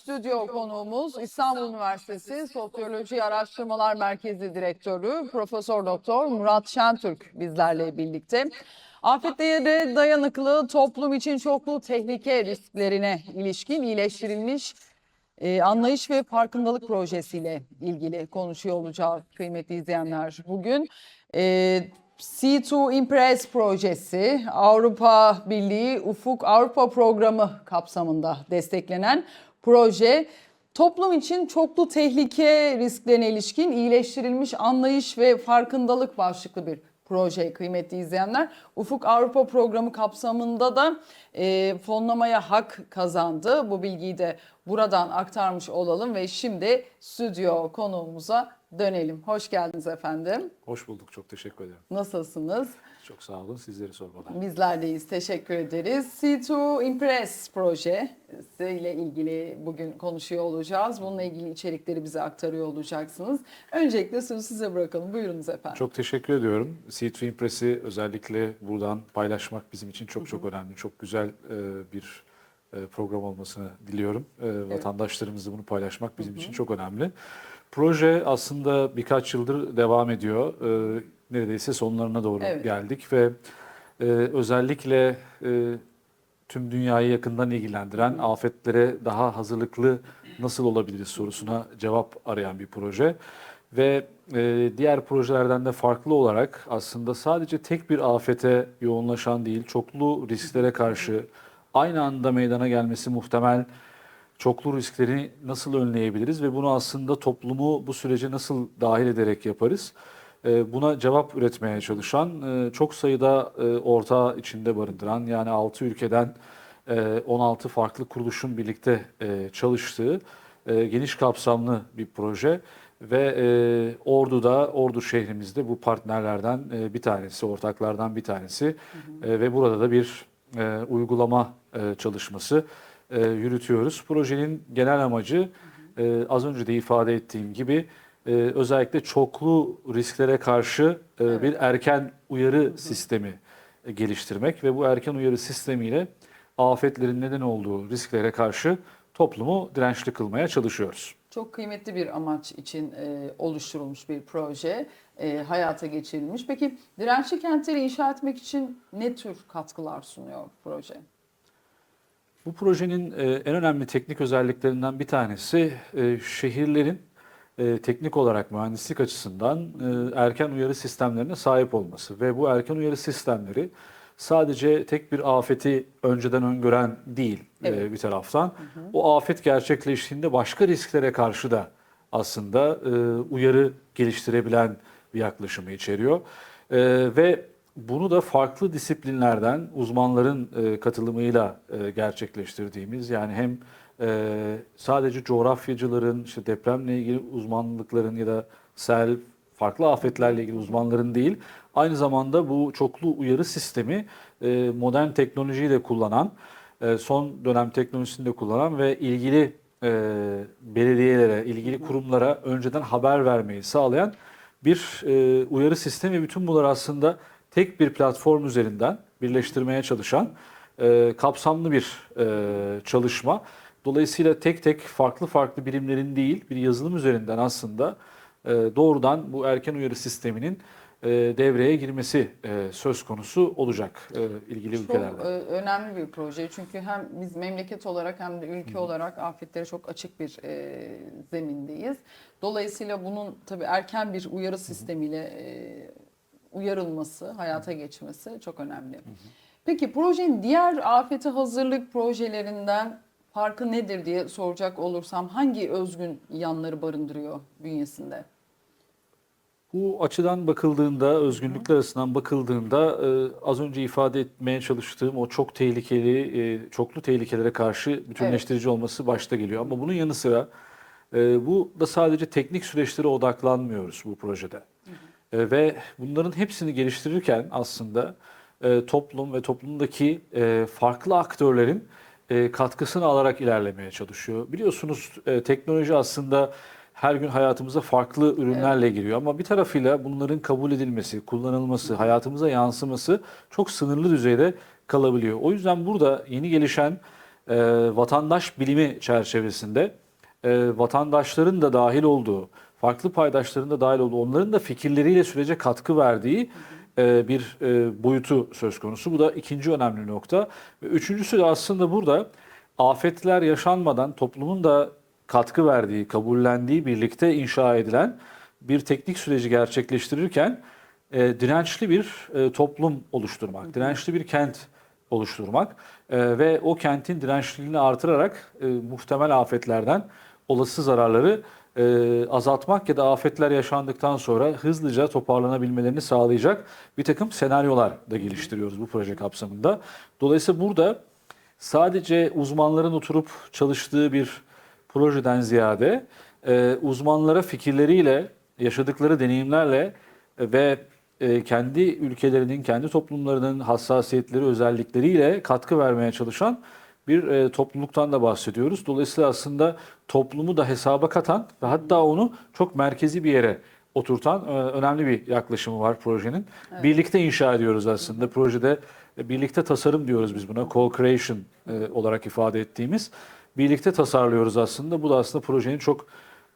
Stüdyo konuğumuz İstanbul Üniversitesi Sosyoloji Araştırmalar Merkezi Direktörü Profesör Doktor Murat Şentürk bizlerle birlikte. Afetlere dayanıklı toplum için çoklu tehlike risklerine ilişkin iyileştirilmiş e, anlayış ve farkındalık projesiyle ilgili konuşuyor olacağız kıymetli izleyenler. Bugün e, C2 Impress projesi Avrupa Birliği Ufuk Avrupa Programı kapsamında desteklenen proje toplum için çoklu tehlike risklerine ilişkin iyileştirilmiş anlayış ve farkındalık başlıklı bir proje kıymetli izleyenler. Ufuk Avrupa Programı kapsamında da e, fonlamaya hak kazandı. Bu bilgiyi de buradan aktarmış olalım ve şimdi stüdyo konuğumuza dönelim. Hoş geldiniz efendim. Hoş bulduk. Çok teşekkür ederim. Nasılsınız? Çok sağ olun. Sizleri sormadan. Bizler deyiz. Teşekkür ederiz. C2 Impress projesi ile ilgili bugün konuşuyor olacağız. Bununla ilgili içerikleri bize aktarıyor olacaksınız. Öncelikle sözü size bırakalım. Buyurunuz efendim. Çok teşekkür ediyorum. C3 Impress'i özellikle buradan paylaşmak bizim için çok çok önemli. Çok güzel e, bir e, program olmasını diliyorum. E, Vatandaşlarımızla bunu paylaşmak bizim için çok önemli. Proje aslında birkaç yıldır devam ediyor. Neredeyse sonlarına doğru Evet. geldik ve e, özellikle e, tüm dünyayı yakından ilgilendiren afetlere daha hazırlıklı nasıl olabiliriz sorusuna cevap arayan bir proje. Ve e, diğer projelerden de farklı olarak aslında sadece tek bir afete yoğunlaşan değil, çoklu risklere karşı aynı anda meydana gelmesi muhtemel çoklu riskleri nasıl önleyebiliriz ve bunu aslında toplumu bu sürece nasıl dahil ederek yaparız? E, Buna cevap üretmeye çalışan e, çok sayıda e, ortağı içinde barındıran yani 6 ülkeden e, 16 farklı kuruluşun birlikte e, çalıştığı e, geniş kapsamlı bir proje ve e, Ordu'da, Ordu şehrimizde bu partnerlerden e, bir tanesi, ortaklardan bir tanesi E, ve burada da bir e, uygulama e, çalışması e, yürütüyoruz. Projenin genel amacı e, az önce de ifade ettiğim gibi e, özellikle çoklu risklere karşı e, bir erken uyarı sistemi e, geliştirmek ve bu erken uyarı sistemiyle afetlerin neden olduğu risklere karşı toplumu dirençli kılmaya çalışıyoruz. Çok kıymetli bir amaç için e, oluşturulmuş bir proje, e, hayata geçirilmiş. Peki dirençli kentleri inşa etmek için ne tür katkılar sunuyor proje? Bu projenin e, en önemli teknik özelliklerinden bir tanesi e, şehirlerin e, teknik olarak mühendislik açısından e, erken uyarı sistemlerine sahip olması ve bu erken uyarı sistemleri sadece tek bir afeti önceden öngören değil e, Evet. bir taraftan. O afet gerçekleştiğinde başka risklere karşı da aslında e, uyarı geliştirebilen bir yaklaşımı içeriyor. E, ve bunu da farklı disiplinlerden uzmanların e, katılımıyla e, gerçekleştirdiğimiz yani hem e, sadece coğrafyacıların işte depremle ilgili uzmanlıkların ya da sel farklı afetlerle ilgili uzmanların değil aynı zamanda bu çoklu uyarı sistemi e, modern teknolojiyi de kullanan e, son dönem teknolojisini de kullanan ve ilgili e, belediyelere, ilgili kurumlara önceden haber vermeyi sağlayan bir e, uyarı sistemi bütün bunlar aslında tek bir platform üzerinden birleştirmeye çalışan kapsamlı bir çalışma. Dolayısıyla tek tek farklı farklı birimlerin değil bir yazılım üzerinden aslında e, doğrudan bu erken uyarı sisteminin e, devreye girmesi e, söz konusu olacak e, ilgili Çok ülkelerde. e, önemli bir proje çünkü hem biz memleket olarak hem de ülke olarak afetlere çok açık bir e, zemindeyiz. Dolayısıyla bunun tabii erken bir uyarı sistemiyle e, uyarılması, hayata geçmesi çok önemli. Peki projenin diğer afete hazırlık projelerinden farkı nedir diye soracak olursam hangi özgün yanları barındırıyor bünyesinde? Bu açıdan bakıldığında, özgünlükler açısından bakıldığında e, az önce ifade etmeye çalıştığım o çok tehlikeli, e, çoklu tehlikelere karşı bütünleştirici olması başta geliyor. Ama bunun yanı sıra e, bu da sadece teknik süreçlere odaklanmıyoruz bu projede. E, ve bunların hepsini geliştirirken aslında e, toplum ve toplumdaki e, farklı aktörlerin e, katkısını alarak ilerlemeye çalışıyor. Biliyorsunuz e, teknoloji aslında her gün hayatımıza farklı ürünlerle giriyor ama bir tarafıyla bunların kabul edilmesi, kullanılması, hayatımıza yansıması çok sınırlı düzeyde kalabiliyor. O yüzden burada yeni gelişen e, vatandaş bilimi çerçevesinde e, vatandaşların da dahil olduğu, farklı paydaşların da dahil olduğu, onların da fikirleriyle sürece katkı verdiği e, bir e, boyutu söz konusu. Bu da ikinci önemli nokta. Ve üçüncüsü de aslında burada afetler yaşanmadan toplumun da katkı verdiği, kabullendiği, birlikte inşa edilen bir teknik süreci gerçekleştirirken e, dirençli bir e, toplum oluşturmak, dirençli bir kent oluşturmak e, ve o kentin dirençliliğini artırarak e, muhtemel afetlerden olası zararları e, azaltmak ya da afetler yaşandıktan sonra hızlıca toparlanabilmelerini sağlayacak bir takım senaryolar da geliştiriyoruz bu proje kapsamında. Dolayısıyla burada sadece uzmanların oturup çalıştığı bir projeden ziyade e, uzmanlara fikirleriyle, yaşadıkları deneyimlerle ve e, kendi ülkelerinin, kendi toplumlarının hassasiyetleri, özellikleriyle katkı vermeye çalışan bir e, topluluktan da bahsediyoruz. Dolayısıyla aslında toplumu da hesaba katan ve hatta onu çok merkezi bir yere oturtan e, önemli bir yaklaşımı var projenin. Birlikte inşa ediyoruz aslında. Projede e, birlikte tasarım diyoruz biz buna. Co-creation e, olarak ifade ettiğimiz. Birlikte tasarlıyoruz aslında. Bu da aslında projenin çok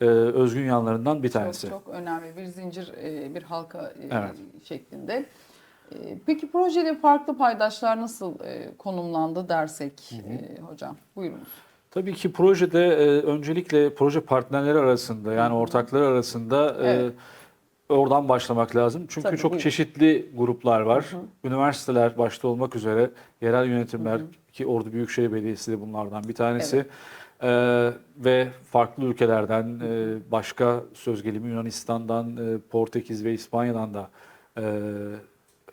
e, özgün yanlarından bir tanesi. Çok, çok önemli bir zincir, e, bir halka e, Evet. şeklinde. E, Peki projede farklı paydaşlar nasıl e, konumlandı dersek e, hocam? Buyurunuz. Tabii ki projede e, öncelikle proje partnerleri arasında yani ortakları arasında Evet. oradan başlamak lazım. Çünkü Tabii, çok buyurun. çeşitli gruplar var. Üniversiteler başta olmak üzere yerel yönetimler ki Ordu Büyükşehir Belediyesi de bunlardan bir tanesi. E, ve farklı ülkelerden e, başka söz gelimi Yunanistan'dan, e, Portekiz ve İspanya'dan da e,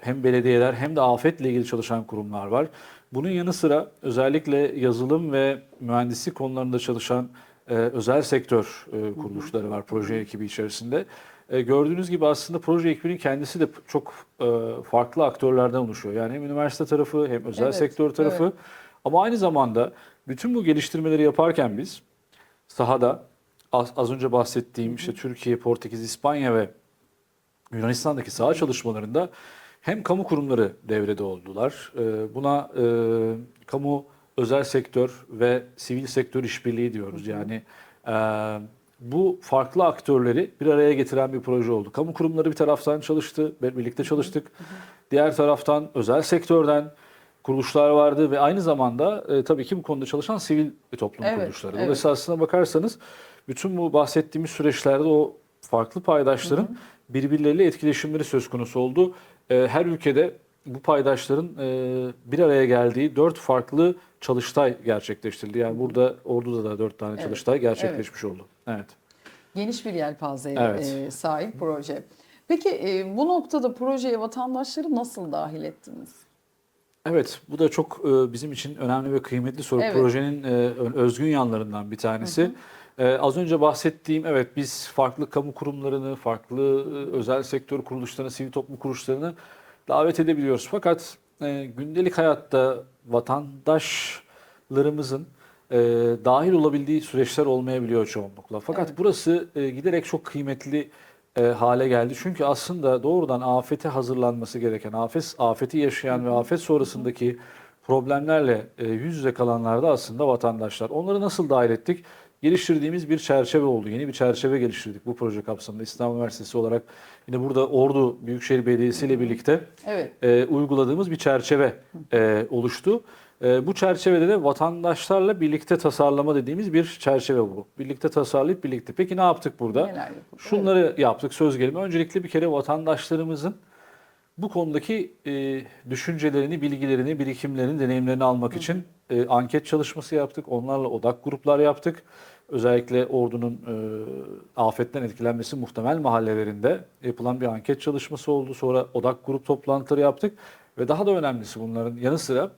hem belediyeler hem de afetle ilgili çalışan kurumlar var. Bunun yanı sıra özellikle yazılım ve mühendislik konularında çalışan e, özel sektör e, kuruluşları var proje ekibi içerisinde. E, gördüğünüz gibi aslında proje ekibinin kendisi de çok e, farklı aktörlerden oluşuyor. Yani hem üniversite tarafı hem özel Evet, sektör tarafı evet. ama aynı zamanda bütün bu geliştirmeleri yaparken biz sahada az, az önce bahsettiğim işte Türkiye, Portekiz, İspanya ve Yunanistan'daki saha çalışmalarında hem kamu kurumları devrede oldular. Ee, Buna e, kamu, özel sektör ve sivil sektör işbirliği diyoruz. Yani e, bu farklı aktörleri bir araya getiren bir proje oldu. Kamu kurumları bir taraftan çalıştı, birlikte çalıştık. Diğer taraftan özel sektörden kuruluşlar vardı ve aynı zamanda e, tabii ki bu konuda çalışan sivil toplum Evet, kuruluşları. evet. Dolayısıyla aslına bakarsanız bütün bu bahsettiğimiz süreçlerde o farklı paydaşların birbirleriyle etkileşimleri söz konusu oldu. Ee, Her ülkede bu paydaşların e, bir araya geldiği dört farklı çalıştay gerçekleştirildi. Yani burada Ordu'da da dört tane Evet, çalıştay gerçekleşmiş oldu. Evet. Geniş bir yelpazeye Evet. e, sahip proje. Peki e, bu noktada projeye vatandaşları nasıl dahil ettiniz? Evet, bu da çok e, bizim için önemli ve kıymetli soru. Evet. Projenin e, özgün yanlarından bir tanesi. E, az önce bahsettiğim, evet biz farklı kamu kurumlarını, farklı e, özel sektör kuruluşlarını, sivil toplum kuruluşlarını davet edebiliyoruz. Fakat e, gündelik hayatta vatandaşlarımızın e, dahil olabildiği süreçler olmayabiliyor çoğunlukla. Fakat Evet. burası e, giderek çok kıymetli e, hale geldi. Çünkü aslında doğrudan afete hazırlanması gereken, afet afeti yaşayan ve afet sonrasındaki problemlerle e, yüz yüze kalanlar da aslında vatandaşlar. Onları nasıl dahil ettik? Geliştirdiğimiz bir çerçeve oldu. Yeni bir çerçeve geliştirdik bu proje kapsamında. İstanbul Üniversitesi olarak yine burada Ordu Büyükşehir Belediyesi ile birlikte Evet. e, uyguladığımız bir çerçeve e, oluştu. E, bu çerçevede de vatandaşlarla birlikte tasarlama dediğimiz bir çerçeve bu. Birlikte tasarlayıp birlikte. Peki ne yaptık burada? Şunları yaptık söz gelimi. Öncelikle bir kere vatandaşlarımızın bu konudaki e, düşüncelerini, bilgilerini, birikimlerini, deneyimlerini almak için e, anket çalışması yaptık. Onlarla odak gruplar yaptık. Özellikle ordunun e, afetten etkilenmesi muhtemel mahallelerinde yapılan bir anket çalışması oldu. Sonra odak grup toplantıları yaptık. Ve daha da önemlisi bunların yanı sıra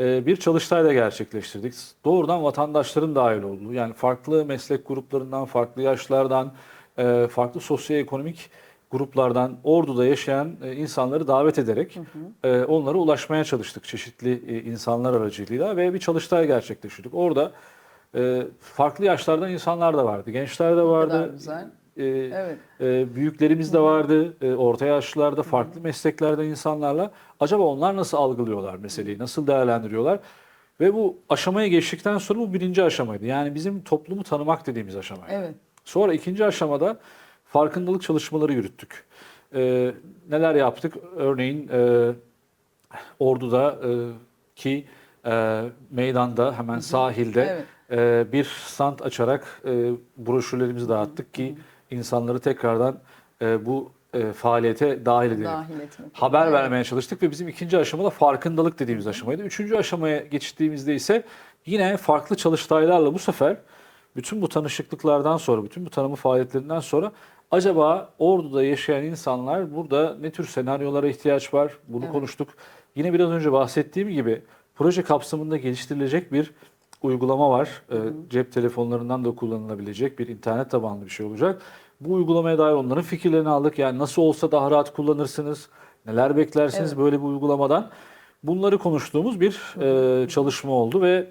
e, bir çalıştay da gerçekleştirdik. Doğrudan vatandaşların dahil olduğu yani farklı meslek gruplarından, farklı yaşlardan, e, farklı sosyoekonomik gruplardan Ordu'da yaşayan e, insanları davet ederek e, onlara ulaşmaya çalıştık çeşitli e, insanlar aracılığıyla ve bir çalıştay gerçekleştirdik. Orada e, farklı yaşlardan insanlar da vardı, gençler de vardı, güzel. e, Evet. e, büyüklerimiz de vardı, e, orta yaşlılarda, farklı mesleklerden insanlarla. Acaba onlar nasıl algılıyorlar meseleyi, nasıl değerlendiriyorlar? Ve bu aşamaya geçtikten sonra bu birinci aşamaydı. Yani bizim toplumu tanımak dediğimiz aşamaydı. Evet. Sonra ikinci aşamada farkındalık çalışmaları yürüttük. Ee, neler yaptık? Örneğin e, Ordu'da e, ki e, meydanda hemen sahilde Evet. e, bir stand açarak e, broşürlerimizi dağıttık ki insanları tekrardan e, bu e, faaliyete dahil edelim. Dahil etmek. Haber Evet. vermeye çalıştık ve bizim ikinci aşamada farkındalık dediğimiz aşamaydı. Üçüncü aşamaya geçtiğimizde ise yine farklı çalıştaylarla bu sefer bütün bu tanışıklıklardan sonra, bütün bu tanımı faaliyetlerinden sonra acaba Ordu'da yaşayan insanlar burada ne tür senaryolara ihtiyaç var? Bunu Evet. konuştuk. Yine biraz önce bahsettiğim gibi proje kapsamında geliştirilecek bir uygulama var. Ee, cep telefonlarından da kullanılabilecek bir internet tabanlı bir şey olacak. Bu uygulamaya dair onların fikirlerini aldık. Yani nasıl olsa daha rahat kullanırsınız, neler beklersiniz Evet. böyle bir uygulamadan. Bunları konuştuğumuz bir e, çalışma oldu ve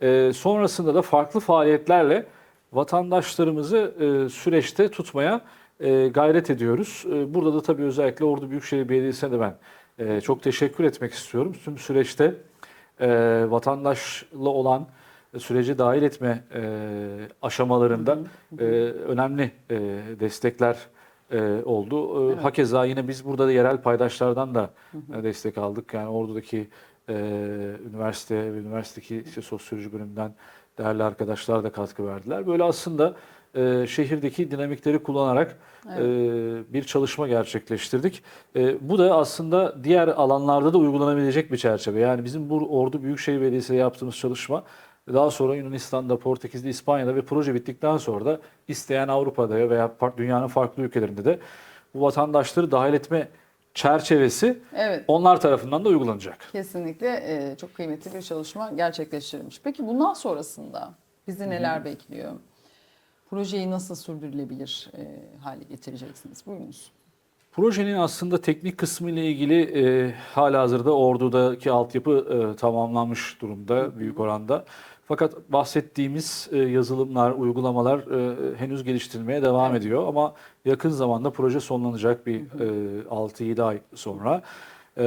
e, sonrasında da farklı faaliyetlerle vatandaşlarımızı e, süreçte tutmaya e, gayret ediyoruz. E, burada da tabii özellikle Ordu Büyükşehir Belediyesi'ne de ben e, çok teşekkür etmek istiyorum. Tüm süreçte e, vatandaşla olan e, süreci dahil etme e, aşamalarında e, önemli e, destekler e, oldu. E, Evet. Hakeza yine biz burada da yerel paydaşlardan da e, destek aldık. Yani Ordu'daki e, üniversite ve üniversitedeki işte sosyoloji bölümünden değerli arkadaşlar da katkı verdiler. Böyle aslında e, şehirdeki dinamikleri kullanarak e, bir çalışma gerçekleştirdik. E, bu da aslında diğer alanlarda da uygulanabilecek bir çerçeve. Yani bizim bu Ordu Büyükşehir Belediyesi'yle yaptığımız çalışma daha sonra Yunanistan'da, Portekiz'de, İspanya'da ve proje bittikten sonra da isteyen Avrupa'da veya dünyanın farklı ülkelerinde de bu vatandaşları dahil etme çerçevesi Evet. onlar tarafından da uygulanacak. Kesinlikle e, çok kıymetli bir çalışma gerçekleştirilmiş. Peki bundan sonrasında bizi neler bekliyor? Projeyi nasıl sürdürülebilir e, hale getireceksiniz? Buyurunuz. Projenin aslında teknik kısmı ile ilgili e, hala hazırda Ordu'daki altyapı e, tamamlanmış durumda büyük oranda. Fakat bahsettiğimiz e, yazılımlar, uygulamalar e, henüz geliştirilmeye devam Evet. ediyor. Ama yakın zamanda proje sonlanacak bir e, 6-7 ay sonra. E,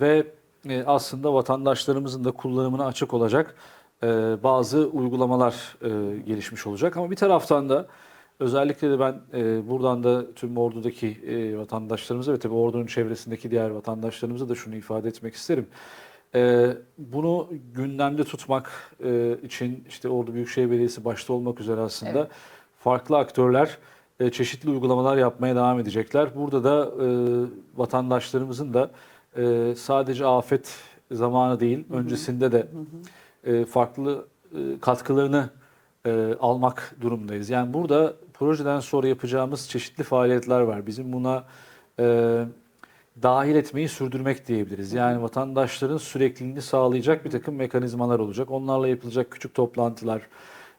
ve e, aslında vatandaşlarımızın da kullanımına açık olacak e, bazı uygulamalar e, gelişmiş olacak. Ama bir taraftan da Özellikle de ben e, buradan da tüm Ordu'daki e, vatandaşlarımıza ve tabii Ordu'nun çevresindeki diğer vatandaşlarımıza da şunu ifade etmek isterim. E, bunu gündemde tutmak e, için işte Ordu Büyükşehir Belediyesi başta olmak üzere aslında Evet. farklı aktörler e, çeşitli uygulamalar yapmaya devam edecekler. Burada da e, vatandaşlarımızın da e, sadece afet zamanı değil, öncesinde de e, farklı e, katkılarını e, almak durumdayız. Yani burada projeden sonra yapacağımız çeşitli faaliyetler var. Bizim buna e, dahil etmeyi sürdürmek diyebiliriz. Yani vatandaşların sürekliliğini sağlayacak bir takım mekanizmalar olacak. Onlarla yapılacak küçük toplantılar,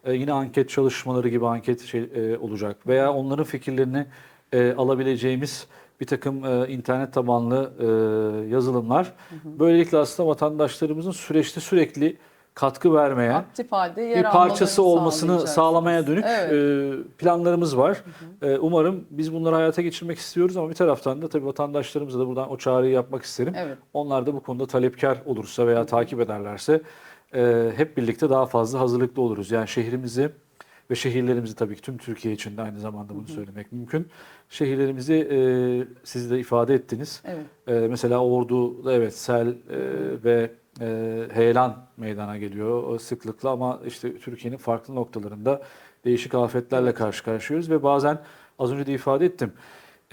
e, yine anket çalışmaları gibi anket şey, e, olacak veya onların fikirlerini e, alabileceğimiz bir takım e, internet tabanlı e, yazılımlar. Böylelikle aslında vatandaşlarımızın süreçte sürekli katkı vermeye, Aktif halde yer bir parçası olmasını sağlamaya dönük Evet. e, planlarımız var. E, umarım biz bunları hayata geçirmek istiyoruz ama bir taraftan da tabii vatandaşlarımıza da buradan o çağrıyı yapmak isterim. Evet. Onlar da bu konuda talepkar olursa veya takip ederlerse e, hep birlikte daha fazla hazırlıklı oluruz. Yani şehrimizi ve şehirlerimizi tabii ki tüm Türkiye için de aynı zamanda bunu söylemek mümkün. Şehirlerimizi e, siz de ifade ettiniz. Evet. Ee, mesela Ordu'da evet sel e, ve e, heyelan meydana geliyor o sıklıkla ama işte Türkiye'nin farklı noktalarında değişik afetlerle karşı karşıyayız ve bazen az önce de ifade ettim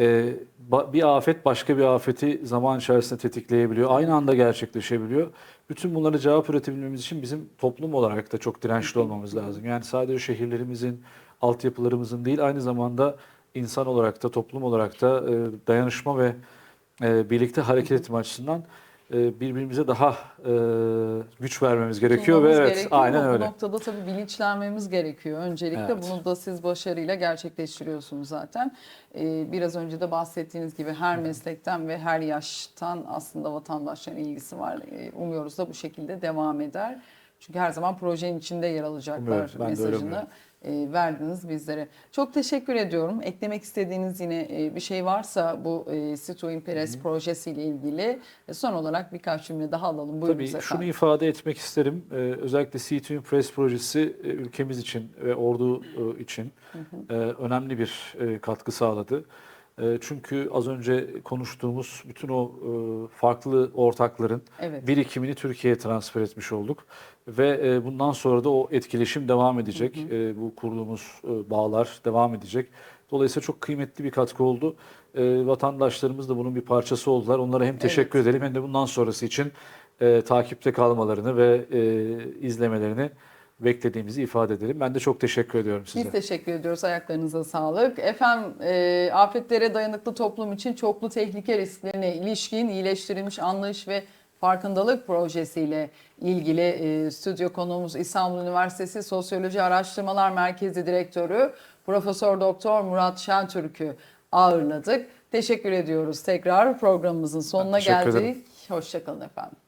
e, bir afet başka bir afeti zaman içerisinde tetikleyebiliyor. Aynı anda gerçekleşebiliyor. Bütün bunlara cevap üretebilmemiz için bizim toplum olarak da çok dirençli olmamız lazım. Yani sadece şehirlerimizin, altyapılarımızın değil aynı zamanda insan olarak da toplum olarak da e, dayanışma ve e, birlikte hareket etme açısından e, birbirimize daha e, güç vermemiz gerekiyor ve Sunmamız evet gerekiyor aynen ama öyle. Bu noktada tabii bilinçlenmemiz gerekiyor. Öncelikle Evet. bunu da siz başarıyla gerçekleştiriyorsunuz zaten. Ee, biraz önce de bahsettiğiniz gibi her meslekten ve her yaştan aslında vatandaşların ilgisi var. Umuyoruz da bu şekilde devam eder. Çünkü her zaman projenin içinde yer alacaklar Umuyorum, mesajını e, verdiniz bizlere. Çok teşekkür ediyorum. Eklemek istediğiniz yine e, bir şey varsa bu e, Situ Imperes projesiyle ilgili e, son olarak birkaç cümle daha alalım. Buyurunuz Tabii efendim. şunu ifade etmek isterim. Özellikle C2 Press projesi e, ülkemiz için ve ordu e, için e, önemli bir e, katkı sağladı. E, çünkü az önce konuştuğumuz bütün o e, farklı ortakların Evet. birikimini Türkiye'ye transfer etmiş olduk. Ve e, bundan sonra da o etkileşim devam edecek. E, bu kurduğumuz bağlar devam edecek. Dolayısıyla çok kıymetli bir katkı oldu. Vatandaşlarımız da bunun bir parçası oldular. Onlara hem teşekkür edelim hem de bundan sonrası için takipte kalmalarını ve izlemelerini beklediğimizi ifade edelim. Ben de çok teşekkür ediyorum size. Biz teşekkür ediyoruz. Ayaklarınıza sağlık. Efendim e, afetlere dayanıklı toplum için çoklu tehlike risklerine ilişkin iyileştirilmiş anlayış ve farkındalık projesiyle ilgili e, stüdyo konuğumuz İstanbul Üniversitesi Sosyoloji Araştırmalar Merkezi Direktörü Profesör Doktor Murat Şentürk'ü ağırladık. Teşekkür ediyoruz tekrar programımızın sonuna ederim. geldik. Hoşçakalın efendim.